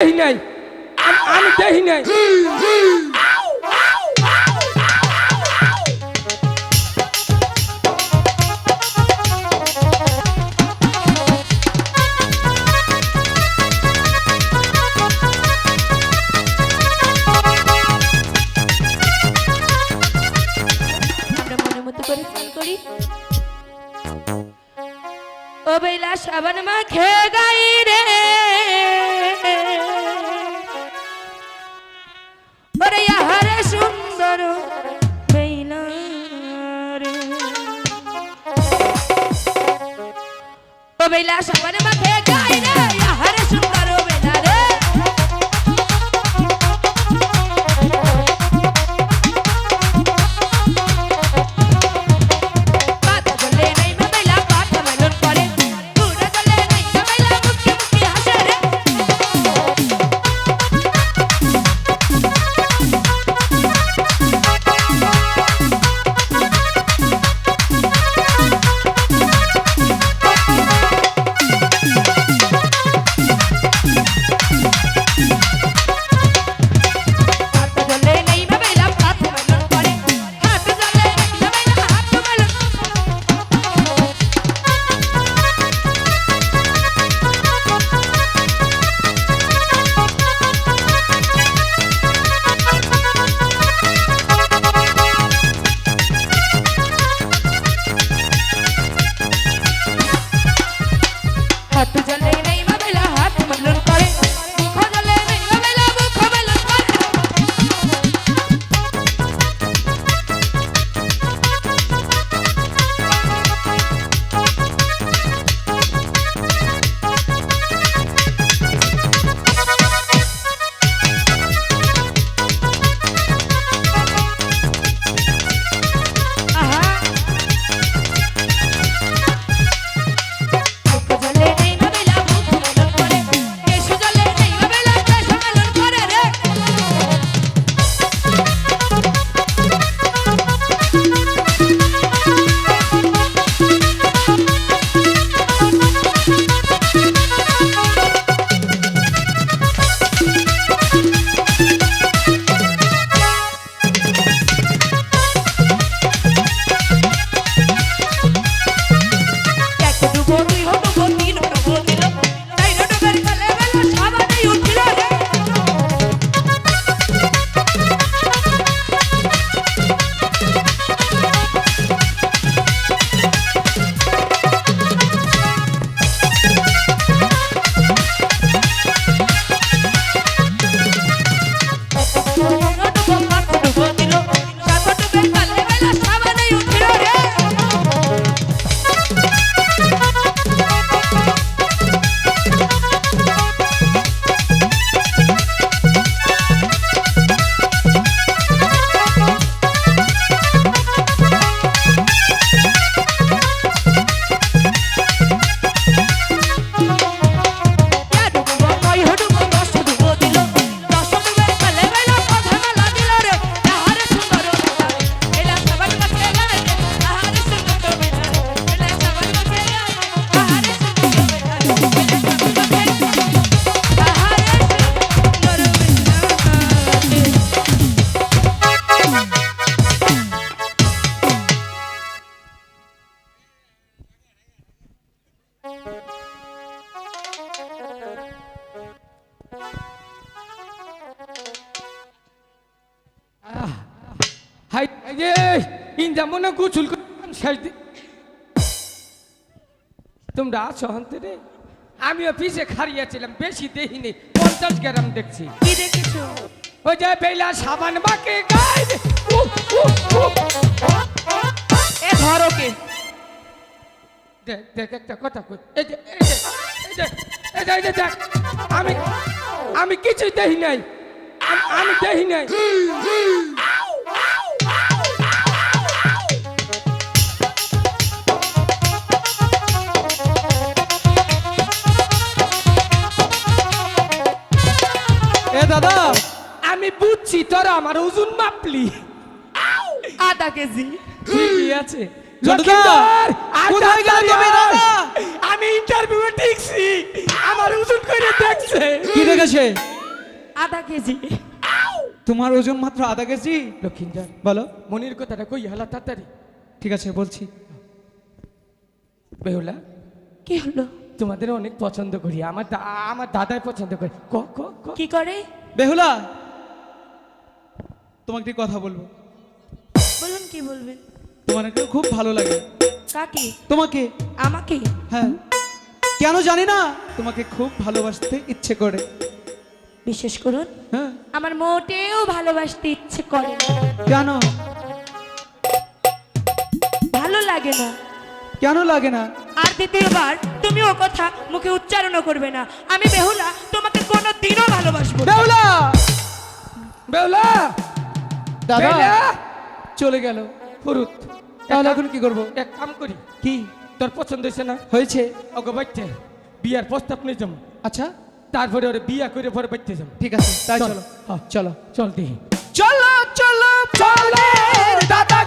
দেখি নাই। আমি দেখি নাই। ও বেলা সাবান মা খেয়ে গাই রে বেলা সবার মাথায় হাই যে ইন্দা মনে গুছুল শেষ দিন তোমরা আছো হন্তে রে আমি অফিসে খারিয়েছিলাম বেশি দেখিনি পঞ্চাশ গ্রাম দেখছি। কি দেখেছ? ওই যে বেলা সাবান বাকে গাইড ধরো কে? দেখ দেখ একটা কথা কই। এই যে দেখ আমি আমি কিছুই দেখি নাই। আমি দেখি নাই। আমি বুঝছি তোরা আমার ওজন মাপলি। আধা কেজি। ঠিকই আছে। আমি ইন্টারভিউ দেখছি আমার ওজন করে দেখছে। কি দেখেছে? আধা কেজি। তোমার ওজন মাত্র আধা কেজি? লক্ষিন্দর বলো। মনির কথাটা কই হলা তাড়াতাড়ি। ঠিক আছে বলছি। বেহুলা কি হলো? তোমাদের অনেক পছন্দ করি। আমার আমার দাদাই পছন্দ করে। ক ক। কি করে? বেহুলা তোমাকে একটি কথা বলব। বলুন কি বলবেন তোমার একটা খুব ভালো লাগে। কাকে? তোমাকে? আমাকে? হ্যাঁ। কেন জানি না তোমাকে খুব ভালোবাসতে ইচ্ছে করে। বিশেষ করুন হ্যাঁ। আমার মোটেও ভালোবাসতে ইচ্ছে করে না। কেন? ভালো লাগে না। কেন লাগে না? আর দ্বিতীয়বার তুমি ও কথা মুখে উচ্চারণও করবে না। আমি বেহুলা তোমাকে কোনো দিনও ভালোবাসবো না। বেহুলা! বেহুলা! দাদা চলে গেল। হরুত তাহলে এখন কি করব? এক কাম করি। কি? তোর পছন্দ হয়েছে না? হয়েছে। ওকে বাইতে। বিয়ার প্রস্তাব নিয়ে যাব। আচ্ছা। তারপরে ওরে বিয়া করে পরে বাইতে যাব। ঠিক আছে তাই চলো। হ্যাঁ। চলো। চল। দেখি। চলো চলো চলো। দাদা